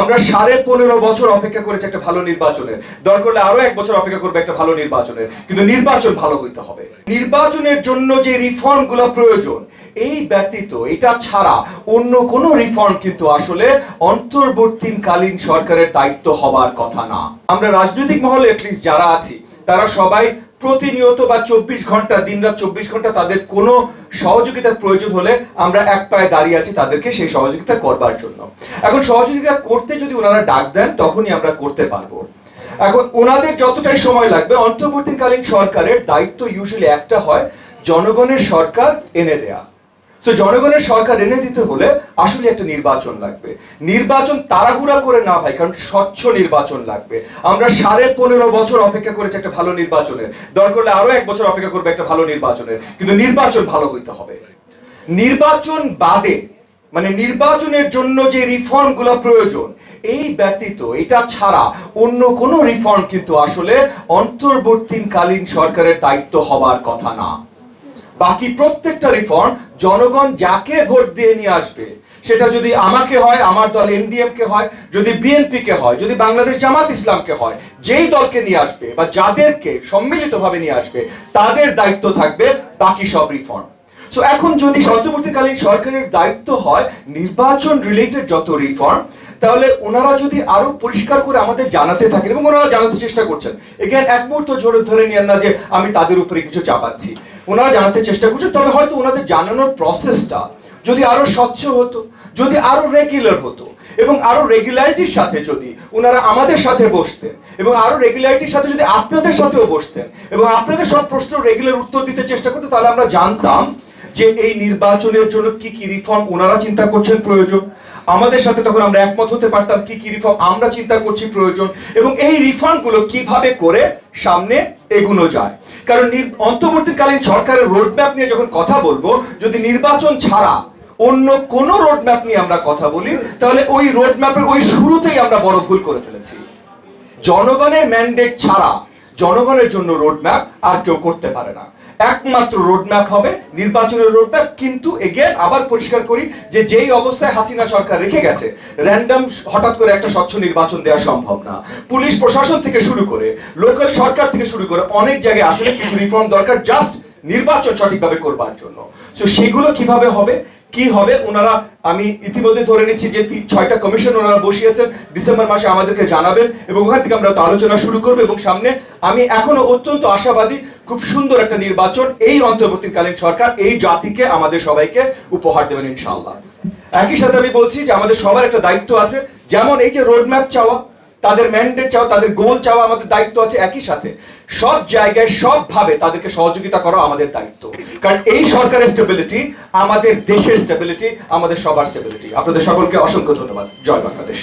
আমরা সাড়ে পনেরো বছর অপেক্ষা করেছি একটা ভালো নির্বাচনের। দরকার হলে আরও এক বছর অপেক্ষা করবে একটা ভালো নির্বাচনের। কিন্তু নির্বাচন ভালো হইতে হবে। নির্বাচনের জন্য যে রিফর্মগুলো প্রয়োজন, এই ব্যতীত এটা ছাড়া অন্য কোনো রিফর্ম কিন্তু আসলে অন্তর্বর্তীকালীন সরকারের দায়িত্ব হবার কথা না। আমরা রাজনৈতিক মহলে এটলিস্ট যারা আছি, তারা সবাই প্রতিনিয়ত বা চব্বিশ ঘণ্টা দিন রাত চব্বিশ ঘণ্টা তাদের কোনো সহযোগিতার প্রয়োজন হলে আমরা এক পায়ে দাঁড়িয়ে আছি তাদেরকে সেই সহযোগিতা করবার জন্য। এখন সহযোগিতা করতে যদি ওনারা ডাক দেন, তখনই আমরা করতে পারব। এখন ওনাদের যতটাই সময় লাগবে, অন্তর্বর্তীকালীন সরকারের দায়িত্ব ইউজুয়ালি একটা হয়, জনগণের সরকার এনে দেয়া। তো জনগণের সরকার এনে দিতে হলে আসলে একটা নির্বাচন লাগবে। নির্বাচন তাড়াহুড়া করে না ভাই, কারণ স্বচ্ছ নির্বাচন লাগবে। আমরা সাড়ে পনেরো বছর অপেক্ষা করেছি একটা ভালো নির্বাচনের। দরকার হলে আরও এক বছর অপেক্ষা করবে একটা ভালো নির্বাচনের। কিন্তু নির্বাচন ভালো হইতে হবে। নির্বাচন বাদে মানে নির্বাচনের জন্য যে রিফর্মগুলো প্রয়োজন, এই ব্যতীত এটা ছাড়া অন্য কোনো রিফর্ম কিন্তু আসলে অন্তর্বর্তীকালীন সরকারের দায়িত্ব হবার কথা না। বাকি প্রত্যেকটা রিফর্ম জনগণ যাকে ভোট দিয়ে নিয়ে আসবে, সেটা যদি আমাকে হয়, আমার দল এনডিএম কে হয়, যদি বিএনপি কে হয়, যদি বাংলাদেশ জামাত ইসলামকে হয়, যেই দলকে নিয়ে আসবে বা যাদেরকে সম্মিলিতভাবে নিয়ে আসবে, তাদের দায়িত্ব থাকবে বাকি সব রিফর্ম সো এখন যদি অন্তর্বর্তীকালীন সরকারের দায়িত্ব হয় নির্বাচন রিলেটেড যত রিফর্ম তাহলে ওনারা যদি আরও পরিষ্কার করে আমাদের জানাতে থাকেন এবং ওনারা জানাতে চেষ্টা করছেন এক মুহূর্ত জোরে ধরে নিয়েন না যে আমি তাদের উপরে কিছু চাপাচ্ছি। ওনারা জানাতে চেষ্টা করছেন তবে হয়তো ওনাদের জানানোর প্রসেসটা যদি আরও স্বচ্ছ হতো, যদি আরও রেগুলার হতো, এবং আরও রেগুলারিটির সাথে যদি ওনারা আমাদের সাথে বসতেন, এবং আরও রেগুলারিটির সাথে যদি আপনাদের সাথেও বসতেন, এবং আপনাদের সব প্রশ্ন রেগুলার উত্তর দিতে চেষ্টা করতেন তাহলে আমরা জানতাম যে এই নির্বাচনের জন্য কি কি রিফর্ম ওনারা চিন্তা করছেন প্রয়োজন। আমাদের সাথে তখন আমরা একমত হতে পারতাম কি কি রিফর্ম আমরা চিন্তা করছি প্রয়োজন, এবং এই রিফর্মগুলো কীভাবে করে সামনে এগুনো যায়। কারণ অন্তর্বর্তীকালীন সরকারের রোডম্যাপ নিয়ে যখন কথা বলব, যদি নির্বাচন ছাড়া অন্য কোন রোডম্যাপ নিয়ে আমরা কথা বলি, তাহলে ওই রোডম্যাপের ওই শুরুতেই আমরা বড় ভুল করে ফেলেছি। জনগণের ম্যান্ডেট ছাড়া জনগণের জন্য রোডম্যাপ আর কেউ করতে পারে না। একমাত্র রোডম্যাপ হবে, নির্বাচনের রোডম্যাপ কিন্তু এগেন আবার পরিষ্কার করি যে যেই অবস্থায় হাসিনা সরকার রেখে গেছে র্যান্ডম হঠাৎ করে একটা স্বচ্ছ নির্বাচন দেওয়া সম্ভব না। পুলিশ প্রশাসন থেকে শুরু করে লোকাল সরকার থেকে শুরু করে অনেক জায়গায় আসলে কিছু রিফর্ম দরকার জাস্ট নির্বাচন সঠিকভাবে করবার জন্য। তো সেগুলো কীভাবে হবে? কি হবে? ওনারা, আমি ইতিমধ্যে ধরে নিচ্ছি যে ছয়টা কমিশন ওনারা বসিয়েছেন। ডিসেম্বর মাসে আমাদেরকে জানাবেন এবং ওখান থেকে আমরা আলোচনা শুরু করব এবং সামনে আমি এখনও অত্যন্ত আশাবাদী, খুব সুন্দর একটা নির্বাচন এই অন্তর্বর্তীকালীন সরকার, এই জাতিকে, আমাদের সবাইকে উপহার দেবেন ইনশাআল্লাহ। একই সাথে আমি বলছি যে আমাদের সবার একটা দায়িত্ব আছে, যেমন এই যে রোডম্যাপ চাওয়া তাদের ম্যান্ডেট চাওয়া, তাদের গোল চাওয়া আমাদের দায়িত্ব আছে একই সাথে। সব জায়গায়, সবভাবে তাদেরকে সহযোগিতা করা আমাদের দায়িত্ব। কারণ এই সরকারের স্টেবিলিটি আমাদের দেশের স্টেবিলিটি আমাদের সবার স্টেবিলিটি আপনাদের সকলকে অসংখ্য ধন্যবাদ। জয় বাংলাদেশ।